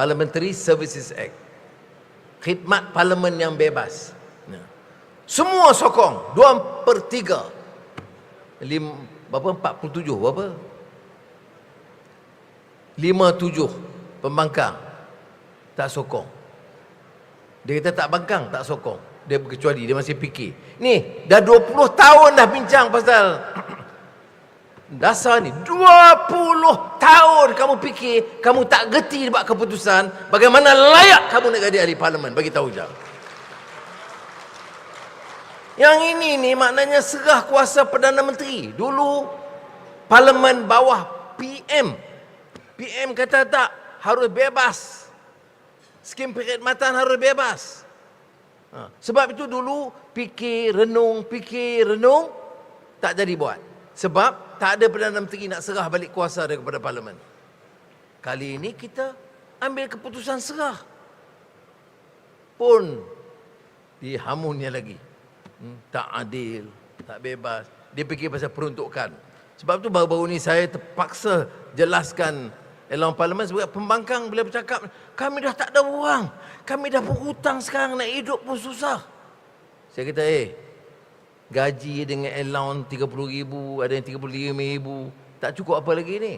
Parliamentary Services Act. Khidmat parlimen yang bebas. Ya. Semua sokong. Dua per tiga. Lim, berapa? 47 berapa? 57 pembangkang tak sokong. Dia kata tak bangkang, tak sokong. Dia kecuali dia masih fikir. Ni, dah 20 tahun dah bincang pasal dasar ni. 20 tahun kamu fikir, kamu tak gerti buat keputusan, bagaimana layak kamu nak jadi ahli parlimen, bagi tahu je. Yang ini ni maknanya serah kuasa Perdana Menteri. Dulu parlimen bawah PM. PM kata tak, harus bebas. Skim perkhidmatan harus bebas. Ha. Sebab itu dulu fikir, renung, fikir, renung tak jadi buat. Sebab tak ada Perdana Menteri nak serah balik kuasa daripada Parlimen. Kali ini kita ambil keputusan serah. Pun dihamunnya lagi. Hmm, tak adil, tak bebas. Dia fikir pasal peruntukan. Sebab tu baru-baru ni saya terpaksa jelaskan Elon Parlimen sebab pembangkang bila bercakap kami dah tak ada wang. Kami dah berhutang sekarang nak hidup pun susah. Saya kata eh gaji dengan allowance 30 ribu, ada yang 35 ribu. Tak cukup apa lagi ni?